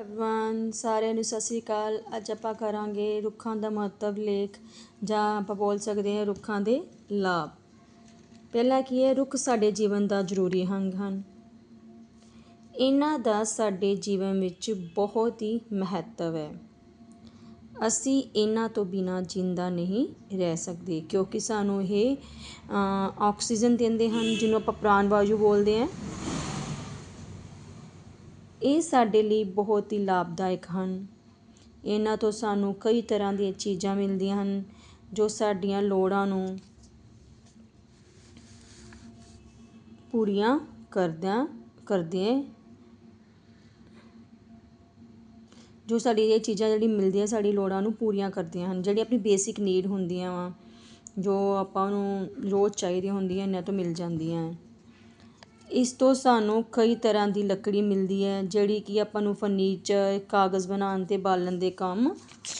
Avon ਸਾਰਿਆਂ ਨੂੰ ਸਤਿ ਸ੍ਰੀ ਅਕਾਲ। ਅੱਜ ਆਪਾਂ ਕਰਾਂਗੇ ਰੁੱਖਾਂ ਦਾ ਮਹੱਤਵ ਲੇਖ ਜਾਂ ਆਪਾਂ ਬੋਲ ਸਕਦੇ ਹਾਂ ਰੁੱਖਾਂ ਦੇ ਲਾਭ। ਪਹਿਲਾ ਕੀ ਹੈ, ਰੁੱਖ ਸਾਡੇ ਜੀਵਨ ਦਾ ਜ਼ਰੂਰੀ ਅੰਗ ਹਨ। ਇਹਨਾਂ ਦਾ ਸਾਡੇ ਜੀਵਨ ਵਿੱਚ ਬਹੁਤ ਹੀ ਮਹੱਤਵ ਹੈ। ਅਸੀਂ ਇਹਨਾਂ ਤੋਂ ਬਿਨਾਂ ਜਿੰਦਾ ਨਹੀਂ ਰਹਿ ਸਕਦੇ ਕਿਉਂਕਿ ਸਾਨੂੰ ਇਹ ਆਕਸੀਜਨ ਦਿੰਦੇ ਹਨ, ਜਿਹਨੂੰ ਆਪਾਂ ਪ੍ਰਾਣ ਵਾਯੂ ਬੋਲਦੇ ਹਾਂ। ਇਹ ਸਾਡੇ ਲਈ ਬਹੁਤ ਹੀ ਲਾਭਦਾਇਕ ਹਨ। ਇਹਨਾਂ ਤੋਂ ਸਾਨੂੰ ਕਈ ਤਰ੍ਹਾਂ ਦੀਆਂ ਚੀਜ਼ਾਂ ਮਿਲਦੀਆਂ ਹਨ ਜੋ ਸਾਡੀਆਂ ਲੋੜਾਂ ਨੂੰ ਪੂਰੀਆਂ ਕਰਦਿਆਂ ਕਰਦੇ ਜੋ ਸਾਡੀ ਇਹ ਚੀਜ਼ਾਂ ਜਿਹੜੀ ਮਿਲਦੀਆਂ ਸਾਡੀ ਲੋੜਾਂ ਨੂੰ ਪੂਰੀਆਂ ਕਰਦੀਆਂ ਹਨ, ਜਿਹੜੀ ਆਪਣੀ ਬੇਸਿਕ ਨੀਡ ਹੁੰਦੀਆਂ ਵਾ, ਜੋ ਆਪਾਂ ਨੂੰ ਰੋਜ਼ ਚਾਹੀਦੀਆਂ ਹੁੰਦੀਆਂ, ਇਹਨਾਂ ਤੋਂ ਮਿਲ ਜਾਂਦੀਆਂ ਇਸ ਤੋਂ ਸਾਨੂੰ ਕਈ ਤਰ੍ਹਾਂ ਦੀ ਲੱਕੜੀ ਮਿਲਦੀ ਹੈ, ਜਿਹੜੀ ਕਿ ਆਪਾਂ ਨੂੰ ਫਰਨੀਚਰ ਕਾਗਜ਼ ਬਣਾਉਣ ਅਤੇ ਬਾਲਣ ਦੇ ਕੰਮ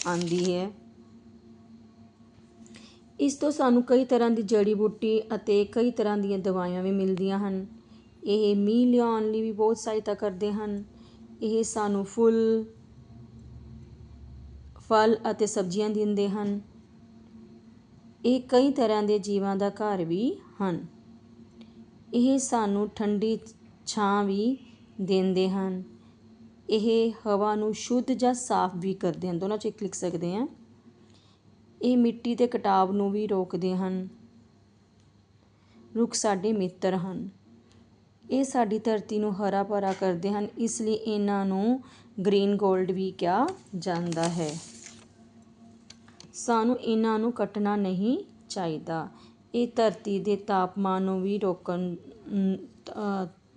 ਆਉਂਦੀ ਹੈ। ਇਸ ਤੋਂ ਸਾਨੂੰ ਕਈ ਤਰ੍ਹਾਂ ਦੀ ਜੜੀ ਬੂਟੀ ਅਤੇ ਕਈ ਤਰ੍ਹਾਂ ਦੀਆਂ ਦਵਾਈਆਂ ਵੀ ਮਿਲਦੀਆਂ ਹਨ। ਇਹ ਮੀਂਹ ਲਿਆਉਣ ਲਈ ਵੀ ਬਹੁਤ ਸਹਾਇਤਾ ਕਰਦੇ ਹਨ। ਇਹ ਸਾਨੂੰ ਫੁੱਲ, ਫਲ ਅਤੇ ਸਬਜ਼ੀਆਂ ਦਿੰਦੇ ਹਨ। ਇਹ ਕਈ ਤਰ੍ਹਾਂ ਦੇ ਜੀਵਾਂ ਦਾ ਘਰ ਵੀ ਹਨ। ਇਹ ਸਾਨੂੰ ਠੰਡੀ ਛਾਂ ਵੀ ਦਿੰਦੇ ਹਨ। ਇਹ ਹਵਾ ਨੂੰ ਸ਼ੁੱਧ ਜਾਂ ਸਾਫ਼ ਵੀ ਕਰਦੇ ਹਨ। ਦੋਨਾਂ 'ਚ ਇੱਕ ਲਿਖ ਸਕਦੇ ਹਾਂ। ਇਹ ਮਿੱਟੀ ਦੇ ਕਟਾਵ ਨੂੰ ਵੀ ਰੋਕਦੇ ਹਨ। ਰੁੱਖ ਸਾਡੇ ਮਿੱਤਰ ਹਨ। ਇਹ ਸਾਡੀ ਧਰਤੀ ਨੂੰ ਹਰਾ ਭਰਾ ਕਰਦੇ ਹਨ। ਇਸ ਲਈ ਇਹਨਾਂ ਨੂੰ ਗ੍ਰੀਨ ਗੋਲਡ ਵੀ ਕਿਹਾ ਜਾਂਦਾ ਹੈ। ਸਾਨੂੰ ਇਹਨਾਂ ਨੂੰ ਕੱਟਣਾ ਨਹੀਂ ਚਾਹੀਦਾ। ਇਹ ਧਰਤੀ ਦੇ ਤਾਪਮਾਨ ਨੂੰ ਵੀ ਰੋਕਣ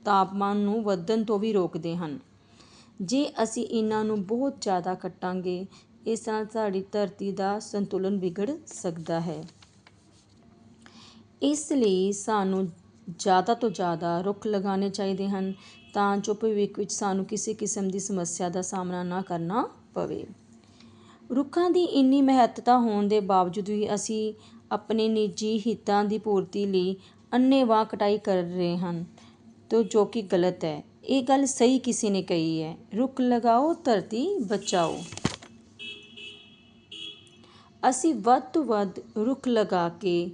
ਤਾਪਮਾਨ ਨੂੰ ਵਧਣ ਤੋਂ ਵੀ ਰੋਕਦੇ ਹਨ। ਜੇ ਅਸੀਂ ਇਹਨਾਂ ਨੂੰ ਬਹੁਤ ਜ਼ਿਆਦਾ ਕੱਟਾਂਗੇ, ਇਸ ਨਾਲ ਸਾਡੀ ਧਰਤੀ ਦਾ ਸੰਤੁਲਨ ਵਿਗੜ ਸਕਦਾ ਹੈ। ਇਸ ਲਈ ਸਾਨੂੰ ਜ਼ਿਆਦਾ ਤੋਂ ਜ਼ਿਆਦਾ ਰੁੱਖ ਲਗਾਉਣੇ ਚਾਹੀਦੇ ਹਨ, ਤਾਂ ਜੋ ਭਵਿੱਖ ਵਿੱਚ ਸਾਨੂੰ ਕਿਸੇ ਕਿਸਮ ਦੀ ਸਮੱਸਿਆ ਦਾ ਸਾਹਮਣਾ ਨਾ ਕਰਨਾ ਪਵੇ। ਰੁੱਖਾਂ ਦੀ ਇੰਨੀ ਮਹੱਤਤਾ ਹੋਣ ਦੇ ਬਾਵਜੂਦ ਵੀ ਅਸੀਂ ਆਪਣੇ ਨਿੱਜੀ ਹਿੱਤਾਂ ਦੀ ਪੂਰਤੀ ਲਈ ਅੰਨ੍ਹੇਵਾਹ ਕਟਾਈ ਕਰ ਰਹੇ ਹਨ। ਤੋ ਜੋ ਕਿ ਗਲਤ ਹੈ। ਇਹ ਗੱਲ ਸਹੀ ਕਿਸੇ ਨੇ ਕਹੀ ਹੈ। ਰੁੱਖ ਲਗਾਓ, ਧਰਤੀ ਬਚਾਓ। ਅਸੀਂ ਵੱਧ ਤੋਂ ਵੱਧ ਰੁੱਖ ਲਗਾ ਕੇ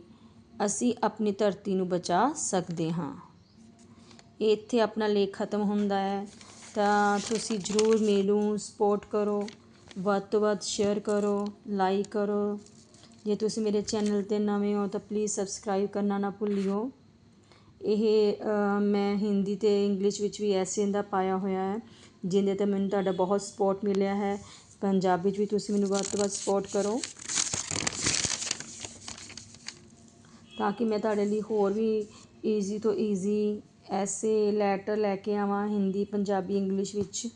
ਅਸੀਂ ਆਪਣੀ ਧਰਤੀ ਨੂੰ ਬਚਾ ਸਕਦੇ ਹਾਂ। ਇੱਥੇ ਆਪਣਾ ਲੇਖ ਖਤਮ ਹੁੰਦਾ ਹੈ। ਤਾਂ ਤੁਸੀਂ ਜ਼ਰੂਰ ਮੈਨੂੰ ਸਪੋਰਟ ਕਰੋ। ਵੱਧ ਤੋਂ ਵੱਧ ਸ਼ੇਅਰ ਕਰੋ, ਲਾਈਕ ਕਰੋ। ਜੇ ਤੁਸੀਂ ਮੇਰੇ ਚੈਨਲ 'ਤੇ ਨਵੇਂ ਹੋ ਤਾਂ ਪਲੀਜ਼ ਸਬਸਕ੍ਰਾਈਬ ਕਰਨਾ ਨਾ ਭੁੱਲਿਓ। ਇਹ ਮੈਂ ਹਿੰਦੀ ਅਤੇ ਇੰਗਲਿਸ਼ ਵਿੱਚ ਵੀ ਐਸੇ ਦਾ ਪਾਇਆ ਹੋਇਆ ਹੈ, ਜਿਹਦੇ ਤੇ ਮੈਨੂੰ ਤੁਹਾਡਾ ਬਹੁਤ ਸਪੋਰਟ ਮਿਲਿਆ ਹੈ। ਪੰਜਾਬੀ 'ਚ ਵੀ ਤੁਸੀਂ ਮੈਨੂੰ ਵੱਧ ਤੋਂ ਵੱਧ ਸਪੋਰਟ ਕਰੋ। ਤਾਂ ਕਿ ਮੈਂ ਤੁਹਾਡੇ ਲਈ ਹੋਰ ਵੀ ਈਜ਼ੀ ਤੋਂ ਈਜ਼ੀ ਐਸੇ ਲੈਟਰ ਲੈ ਕੇ ਆਵਾਂ ਹਿੰਦੀ, ਪੰਜਾਬੀ ਇੰਗਲਿਸ਼ ਵਿੱਚ।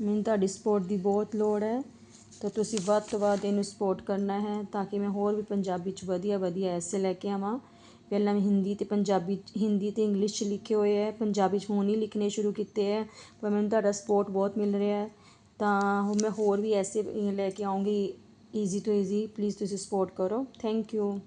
ਮੈਨੂੰ ਤੁਹਾਡੀ ਸਪੋਰਟ ਦੀ ਬਹੁਤ ਲੋੜ ਹੈ। ਤਾਂ ਤੁਸੀਂ ਵੱਧ ਤੋਂ ਵੱਧ ਇਹਨੂੰ ਸਪੋਰਟ ਕਰਨਾ ਹੈ ਤਾਂ ਕਿ ਮੈਂ ਹੋਰ ਵੀ ਪੰਜਾਬੀ 'ਚ ਵਧੀਆ ਵਧੀਆ ਐਸੇ ਲੈ ਕੇ ਆਵਾਂ। ਪਹਿਲਾਂ ਮੈਂ ਹਿੰਦੀ ਅਤੇ ਪੰਜਾਬੀ ਹਿੰਦੀ ਅਤੇ ਇੰਗਲਿਸ਼ 'ਚ ਲਿਖੇ ਹੋਏ ਹੈ। ਪੰਜਾਬੀ 'ਚ ਹੁਣ ਹੀ ਲਿਖਣੇ ਸ਼ੁਰੂ ਕੀਤੇ ਹੈ। ਪਰ ਮੈਨੂੰ ਤੁਹਾਡਾ ਸਪੋਰਟ ਬਹੁਤ ਮਿਲ ਰਿਹਾ ਹੈ। ਤਾਂ ਹੁਣ ਮੈਂ ਹੋਰ ਵੀ ਐਸੇ ਲੈ ਕੇ ਆਉਂਗੀ। ਈਜ਼ੀ ਟੂ ਈਜ਼ੀ ਪਲੀਜ਼ ਤੁਸੀਂ ਸਪੋਰਟ ਕਰੋ। Thank you